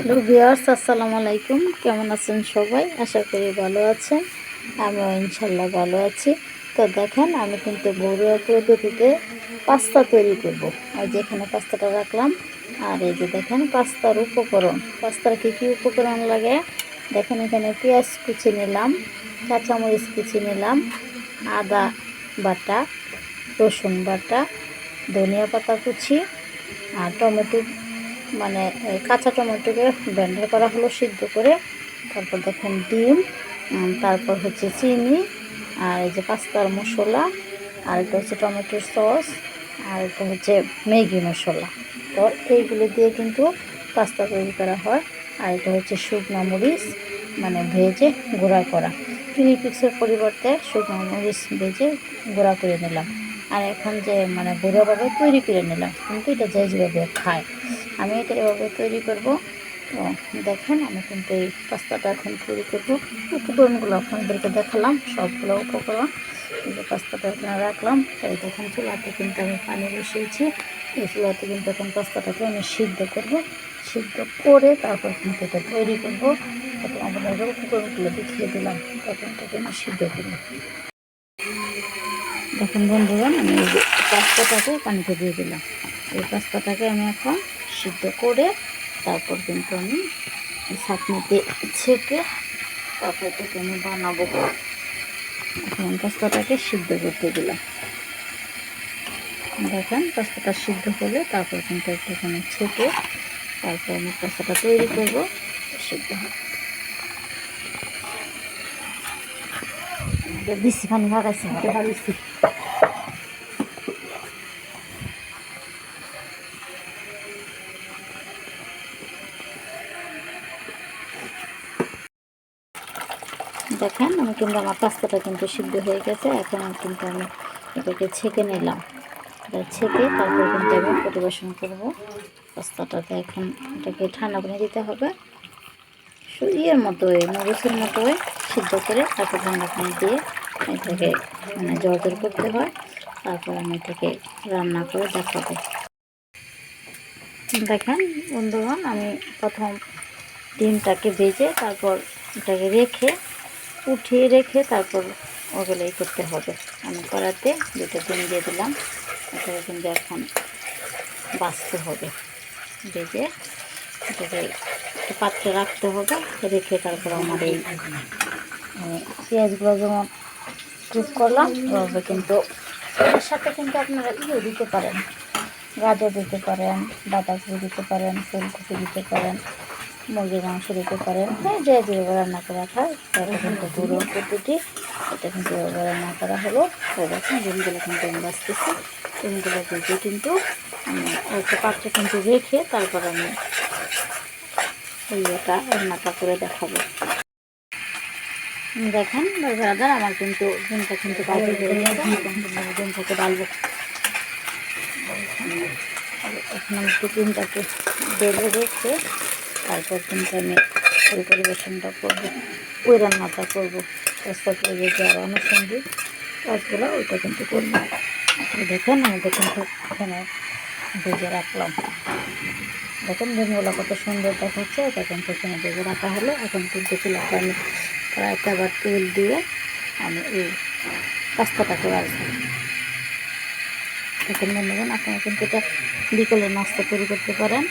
Hello viewers আসসালামু আলাইকুম। কেমন আছেন সবাই? আশা করি ভালো আছেন। আমিও ইনশাল্লাহ ভালো আছি। তো দেখেন, আমি কিন্তু ঘরোয়া পদ্ধতিতে পাস্তা তৈরি করব। আর যেখানে পাস্তাটা রাখলাম। আর এই যে দেখেন, পাস্তার উপকরণ। পাস্তার কী কী উপকরণ লাগে? দেখেন, এখানে পেঁয়াজ কুচি নিলাম, কাঁচামরিচ কুচি নিলাম, আদা বাটা, রসুন বাটা, ধনিয়া পাতা কুচি, আর টমেটো মানে কাঁচা টমেটোকে ব্লেন্ডার করা হলো সিদ্ধ করে। তারপর দেখেন ডিম তারপর হচ্ছে চিনি, আর এই যে পাস্তার মশলা, আর এটা হচ্ছে টমেটোর সস, আর এটা হচ্ছে ম্যাগি মশলা। তো এইগুলো দিয়ে কিন্তু পাস্তা তৈরি করা হয়, আর এটা হচ্ছে শুকনো মরিচ মানে ভেজে গুঁড়া করা। চিনি পিক্সের পরিবর্তে শুকনো মরিচ ভেজে গুঁড়া করে নিলাম। আর এখন যে মানে গুঁড়োভাবে তৈরি করে নিলাম, কিন্তু এটা যে যেভাবে খায়। আমি এটা এভাবে তৈরি করব। তো দেখেন, আমি কিন্তু এই পাস্তাটা এখন তৈরি করব। উপকরণগুলো আপনাদেরকে দেখালাম, সবগুলো উপকরণ। এই যে পাস্তাটা এখানে রাখলাম তাই দেখেন চুলাতে কিন্তু আমি পানি বসিয়েছি। এই চুলাতে কিন্তু এখন পাস্তাটাকে আমি সিদ্ধ করব। সিদ্ধ করে তারপর কিন্তু এটা তৈরি করব। তখন আপনাদের উপকরণগুলো দেখিয়ে দিলাম। তখন এটাকে আমি সিদ্ধ করব। দেখুন বন্ধুগণ আমি পাস্তাটাকে পানিতে দিয়ে দিলাম। এই পাস্তাটাকে আমি এখন সিদ্ধ করে তারপর কিন্তু আমি ছাঁকনিতে ছেঁকে তারপর এটাকে আমি বানাবো। এখন পাস্তাটাকে সিদ্ধ করতে দিলাম। দেখেন পাস্তাটা সিদ্ধ হলে তারপর কিন্তু একটুখানি ছেঁকে তারপর আমি পাস্তাটা তৈরি করব, সিদ্ধ হবে। দিচ্ছি পানি লাগাইছি দিচ্ছি দেখেন আমি কিন্তু আমার পাস্তাটা কিন্তু সিদ্ধ হয়ে গেছে। এখন কিন্তু আমি এটাকে ছেঁকে নিলাম। এটা ছেঁকে তারপর কিন্তু আমি পরিবেশন করব। পাস্তাটাতে এখন এটাকে ঠান্ডা পানি দিতে হবে। ইয়ের মতো নুডলসের মতো সিদ্ধ করে তারপর ঠান্ডা পানি দিয়ে এটাকে মানে জল করতে হয়। তারপর আমি এটাকে রান্না করে দেখাবো। দেখেন বন্ধুগণ, আমি প্রথম ডিমটাকে ভেজে তারপর এটাকে রেখে উঠিয়ে রেখে তারপর ওগুলো ই করতে হবে। আমি করাতে দুটো ডিম দিয়ে দিলাম। এটাকে কিন্তু এখন বাঁচতে হবে। ভেজে এটাকে পাত্রে রাখতে হবে। রেখে তারপর আমার এই পেঁয়াজগুলো যেমন কুক করলাম এভাবে কিন্তু এর সাথে কিন্তু আপনারা ইয়ে দিতে পারেন। গাজর দিতে পারেন, বাঁধাকপি দিতে পারেন, ফুলকপি দিতে পারেন। মুরগির মাংস দিতে পারেন হ্যাঁ যে যেভাবে রান্না করা খায় তাহলে কিন্তু পুরো পদ্ধতি এটা কিন্তু রান্না করা হলো। তো দেখুন, ডিমগুলো কিন্তু আমি বাঁচতেছি ডিমগুলো ভেজে কিন্তু একটা পাত্রে কিন্তু রেখে তারপর আমি ইয়েটা রান্নাটা করে দেখাবো। দেখেন, দাদা, আমার কিন্তু ডিমটা কিন্তু বাজে আমি ডিমটাকে ডালবো এখন আমি ডিমটাকে বেড়ে রেখে তারপর কিন্তু আমি ওই পরিবেশনটা করব, ওই রান্নাটা করব। চেষ্টা করব যে আর আনুষঙ্গিক কাজগুলো ওইটা কিন্তু করব। দেখেন, আমি দেখুন খুব এখানে ভেজে রাখলাম। দেখেন ডিমগুলো কত সুন্দর দেখাচ্ছে এটা কিন্তু এখানে ভেজে রাখা হলো। এখন কিন্তু চুলাটা আমি কড়াইতে আবার তেল দিয়ে আমি এই পাস্তাটাকে রাখব দেখেন বন্ধুগণ, আপনারা কিন্তু এটা বিকেলে নাস্তা তৈরি করতে পারেন,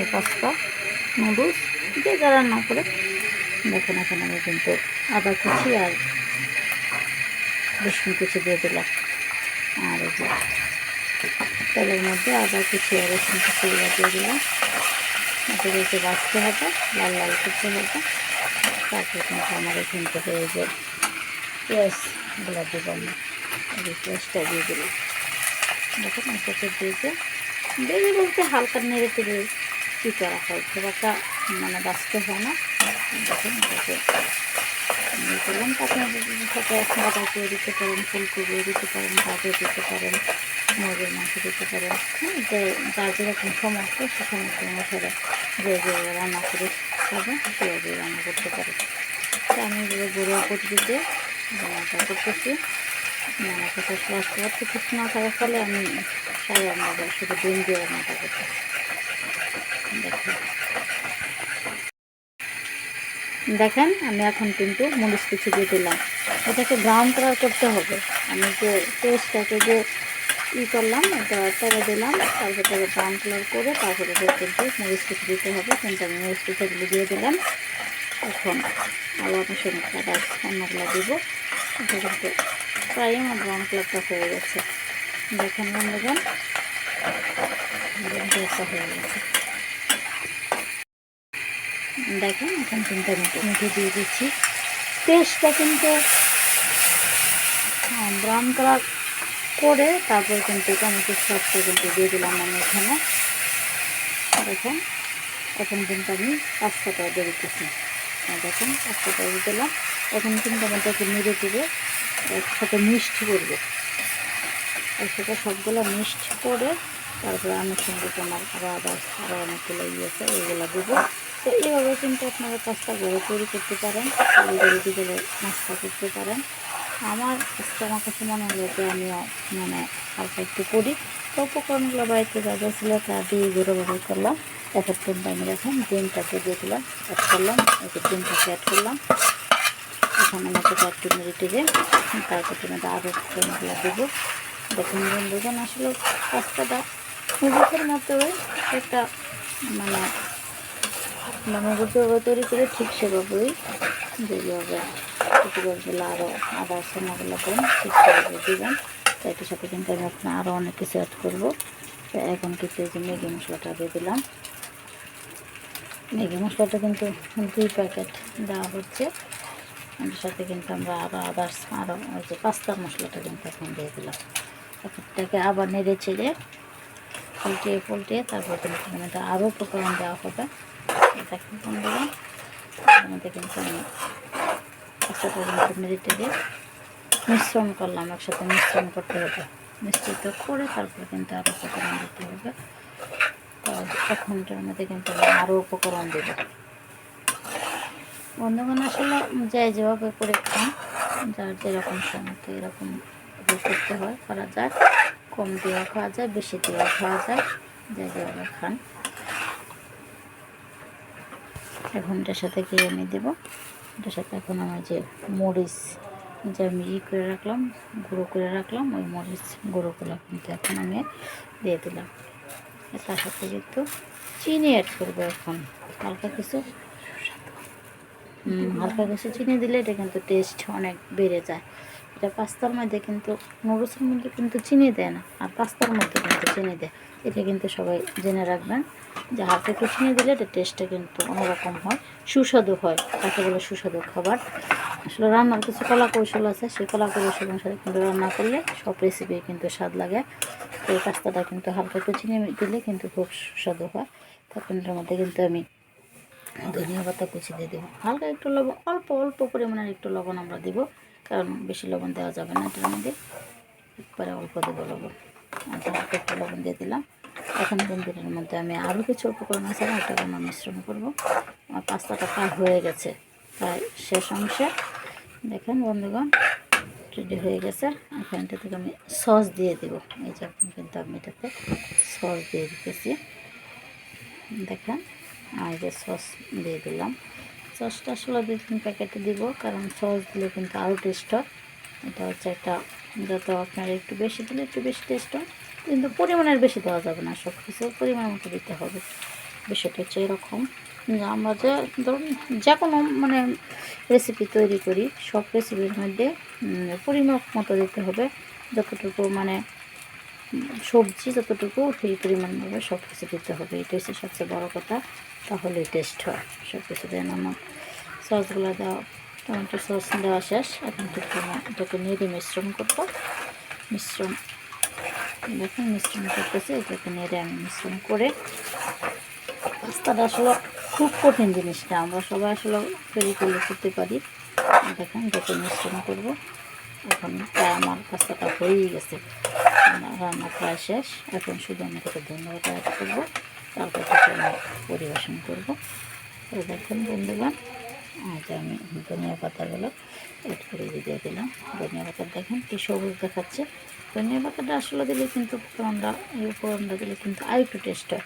এই পাস্তা। নুডলস যে যা রান্না করে, দেখেন এখন আমি কিন্তু আদা কুচি আর রসুন কুচি দিয়ে দিলাম। আর এই যে তেলের মধ্যে আদা কুচি আর রসুন কুচি দিয়ে দিলাম। একটু বাছতে হবে, লাল লাল করতে হবে। তারপর কিন্তু আমার এখান থেকে এই যে পেঁয়াজগুলো দিব আমি এই পেঁয়াজটা দিয়ে দিলাম। দেখেন এটাকে দিয়েছে বেশি বলতে হালকা নেড়ে চেড়ে কী করা হয়। খুব একটা মানে বাঁচতে হয় না। দেখেন এটাকে করলাম তারপরে সাথে বাটাকে দিতে পারেন, ফুলকপি দিতে পারেন, গাজর দিতে পারেন মুরগির মাংস দিতে পারেন। হ্যাঁ যে যার যেরকম সমস্যা সে সমস্ত মশলা যে যে রান্না করে খাবে সেভাবে রান্না করতে পারে। তো আমি এগুলো গরুয়া পদ্ধতিতে রান্নাটা করতেছি। আমার কাছে মশলাপাতি কিছু না থাকার ফলে আমি সারা রান্না শুধু ডিম দিয়ে রান্নাটা করতেছি। দেখুন, আমি এখন কিন্তু মরিচ কুচি দিয়ে দিলাম। এটাকে ব্রাউন কালার করতে হবে। আমি যে পেস্টটাকে যে ই করলাম, এটা তেলে দিলাম, তারপর তাকে ব্রাউন কালার করে তারপরে কিন্তু মরিচ কুচি দিতে হবে। কিন্তু আমি মরিচ কুচিগুলো দিয়ে দিলাম। এখন আবার আপনার সঙ্গে অন্যগুলো দিব। এটা কিন্তু প্রায় আমার ব্রাউন কালারটা হয়ে গেছে। দেখেন বন্ধুগণ হয়ে গেছে। দেখেন এখন কিন্তু আমি টমেটো দিয়ে দিচ্ছি। পেস্টটা কিন্তু ব্রাউন কালার করে তারপর কিন্তু টমেটো সসটা কিন্তু দিয়ে দিলাম আমি এখানে। দেখেন এখন কিন্তু আমি পাস্তাটা দিয়ে দিতেছি আর দেখেন পাস্তাটা দিয়ে দিলাম। এখন কিন্তু আমি এটাকে নেড়ে দেবে, একসাথে মিষ্টি করব। একসাথে সবগুলো মিক্সড করে তারপরে আমার সঙ্গে তোমার আবার আদার আরও অনেকগুলো ইয়ে আছে, ওইগুলো দেবো। তো এইভাবে কিন্তু আপনারা পাস্তা গরু তৈরি করতে পারেন গরু দিলে নাস্তা করতে পারেন। আমার আজকে আমার কাছে মনে হলো যে আমিও মানে হালকা একটু করি। তো উপকরণগুলো বাড়িতে যা যা ছিল তা দিয়ে গুঁড়ো ব্যবহার করলাম। তারপর টুনটা আমি রাখলাম, ডিমটাকে দিয়ে দিলাম অ্যাড করলাম একটু ডিমটাকে অ্যাড করলাম। এখানে আমাকে একটু মেরে টেরে তারপর তুমি আরও টুনগুলো দেবো। দেখুন বন্ধুজন আসলে পাস্তাটা মুরগির মতোই একটা মানে মুরগি যেভাবে তৈরি করে ঠিক সেভাবেই যেভাবে কুকুরগুলো আরও আদা সোনাগুলো দেন, ঠিক সেভাবে দেবেন। তো সাথে কিন্তু আমি আপনার আরও অনেক কিছু অ্যাড করব। এখন কিছু যে ম্যাগি মশলাটা দিয়ে দিলাম। ম্যাগি মশলাটা কিন্তু দুই প্যাকেট দেওয়া হচ্ছে। এর সাথে কিন্তু আমরা আরও আদার্স আরও ওই যে পাস্তা মশলাটা কিন্তু এখন দিয়ে দিলাম। এটাকে আবার নেড়ে চেড়ে উল্টিয়ে পুলটিয়ে তারপর কিন্তু আরও উপকরণ দেওয়া হবে। কিন্তু আমি মিশ্রণ করলাম একসাথে মিশ্রণ করতে হবে মিশ্রিত করে তারপরে কিন্তু আরও উপকরণ দিতে হবে তো এখনটার মধ্যে কিন্তু আরও উপকরণ দেব বন্ধুগণ আসলে যে যেভাবে করে খান যার যেরকম সময় এরকম করতে হয় করা যায় কম দেওয়া খাওয়া যায় বেশি দেওয়া খাওয়া যায় যে যেভাবে খান। এখন এটার সাথে কি আমি দেবো? এটার সাথে এখন আমার যে মরিচ যে আমি ই করে রাখলাম গুঁড়ো করে রাখলাম ওই মরিচ গুঁড়ো করলাম কিন্তু এখন আমি দিয়ে দিলাম। তার সাথে কিন্তু চিনি অ্যাড করব এখন। হালকা কিছু হালকা কিছু চিনি দিলে এটা কিন্তু টেস্ট অনেক বেড়ে যায়। এটা পাস্তার মধ্যে কিন্তু নুডলসের মধ্যে কিন্তু চিনি দেয় না, আর পাস্তার মধ্যে কিন্তু চিনি দেয়। এটা কিন্তু সবাই জেনে রাখবেন যে হালকা একটু চিনি দিলে এটা টেস্টটা কিন্তু অন্যরকম হয়, সুস্বাদু হয় তাকে বলে সুস্বাদু খাবার। আসলে রান্নার কিছু কলা কৌশল আছে, সেই কলা কৌশল অনুসারে কিন্তু রান্না করলে সব রেসিপি কিন্তু স্বাদ লাগে। এই পাস্তাটা কিন্তু হালকা একটু চিনি দিলে কিন্তু খুব সুস্বাদু হয়। তারপর এটার মধ্যে কিন্তু আমি ধনিয়া পাতা কুচি দিয়ে দেবো। হালকা একটু লবণ, অল্প অল্প পরিমাণের একটু লবণ আমরা দিব। কারণ বেশি লবণ দেওয়া যাবে না এটার মধ্যে। একবারে অল্প দেবো লবণ। একটু লবণ দিয়ে দিলাম। এখন কিন্তু এটার মধ্যে আমি আরও কিছু উপকরণ আছে ওটাকে আমরা মিশ্রণ করব। আমার পাস্তাটা প্রায় হয়ে গেছে। প্রায় শেষ অংশে। দেখেন বন্ধুগণ রেডি হয়ে গেছে। এখন এটা থেকে আমি সস দিয়ে দেবো। এই যে এখন কিন্তু আমি এটাতে সস দিয়ে দিতেছি। দেখেন, আর যে সস দিয়ে দিলাম। সসটা আসলে দুই তিন প্যাকেটে দিব, কারণ সস দিলে কিন্তু আরও টেস্ট হয়। এটা হচ্ছে একটা যত আপনার একটু বেশি দিলে একটু বেশি টেস্ট হয়, কিন্তু পরিমাণের বেশি দেওয়া যাবে না সব কিছু পরিমাণ মতো দিতে হবে। বিষয়টা হচ্ছে এরকম। আমরা যে, ধরুন যে কোনো মানে রেসিপি তৈরি করি, সব রেসিপির মধ্যে পরিমাপ মতো দিতে হবে। যতটুকু মানে সবজি যতটুকু সেই পরিমাণ পরিমাণভাবে সব কিছু দিতে হবে। এটা হচ্ছে সবচেয়ে বড়ো কথা। তাহলে টেস্ট হয় সব কিছু দেন আমার। সসগুলো দেওয়া টমেটো সস দেওয়া শেষ। এখন একটু এটাকে নেড়ে মিশ্রণ করব। মিশ্রণ দেখুন, মিশ্রণ করতেছি। এটাকে নেড়ে আমি মিশ্রণ করে পাস্তাটা আসলে খুব কঠিন জিনিসটা। আমরা সবাই আসলে তৈরি করলে করতে পারি। দেখুন, এটাকে মিশ্রণ করব। এখন প্রায় আমার পাস্তাটা হয়েই গেছে। রান্না প্রায় শেষ। এখন শুধু আমি এটাকে ধন্যবাদ অ্যাড করব। তারপর পরিবেশন করব। দেখুন, বন্ধুগণ। আজ আমি ধনিয়া পাতাগুলো অ্যাড করে দিয়ে দিলাম। ধনিয়া পাতা দেখেন কি সবুজ দেখাচ্ছে। ধনিয়া পাতাটা আসলে দিলে কিন্তু উপকরণটা, এই উপকরণটা দিলে কিন্তু আর একটু টেস্ট হয়।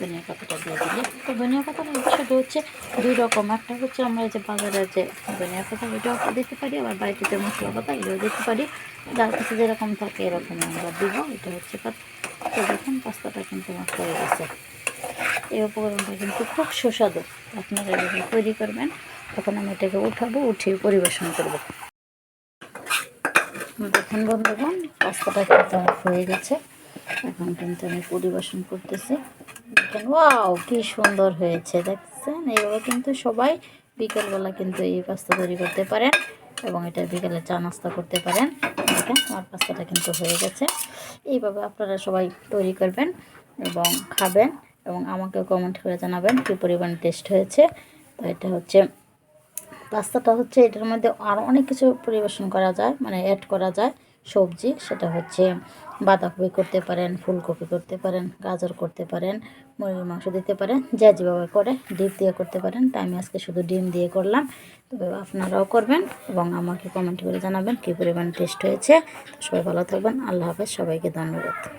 ধনিয়া পাতাটা দিয়ে দিলে। তো ধনিয়া পাতাটা শুধু হচ্ছে দুই রকম। একটা হচ্ছে আমরা যে বাজারে যে ধনিয়া পাতা, ওইটাও দিতে পারি। আবার বাড়িতে মশলা পাতা, এগুলো দিতে পারি। যার কাছে যেরকম থাকে এরকম আমরা দিব। এটা হচ্ছে তো দেখুন, পাস্তাটা কিন্তু আমার হয়ে গেছে। এই উপকরণটা কিন্তু খুব সুস্বাদু। আপনারা তৈরি করবেন তখন আমি এটাকে উঠাবো, উঠিয়ে পরিবেশন করব। দেখুন বন্ধুগণ পাস্তাটা কিন্তু আমার হয়ে গেছে। এখন কিন্তু আমি পরিবেশন করতেছি। দেখেন, ওয়াও, কি সুন্দর হয়েছে, দেখছেন? এইভাবে কিন্তু সবাই বিকেলবেলা কিন্তু এই পাস্তা তৈরি করতে পারেন এবং এটা বিকেলে চা নাস্তা করতে পারেন। দেখেন, আমার পাস্তাটা কিন্তু হয়ে গেছে। এইভাবে আপনারা সবাই তৈরি করবেন এবং খাবেন এবং আমাকে কমেন্ট করে জানাবেন কী পরিমাণ টেস্ট হয়েছে। তো এটা হচ্ছে পাস্তাটা হচ্ছে এটার মধ্যে আরও অনেক কিছু পরিবেশন করা যায় মানে অ্যাড করা যায়। সবজি, সেটা হচ্ছে বাঁধাকপি করতে পারেন, ফুলকপি করতে পারেন, গাজর করতে পারেন, মুরগির মাংস দিতে পারেন, যা যেভাবে করে ডিম দিয়ে করতে পারেন। তাই আমি আজকে শুধু ডিম দিয়ে করলাম। তবে আপনারাও করবেন এবং আমাকে কমেন্ট করে জানাবেন কী পরিমাণ টেস্ট হয়েছে। সবাই ভালো থাকবেন। আল্লাহ হাফেজ। সবাইকে ধন্যবাদ।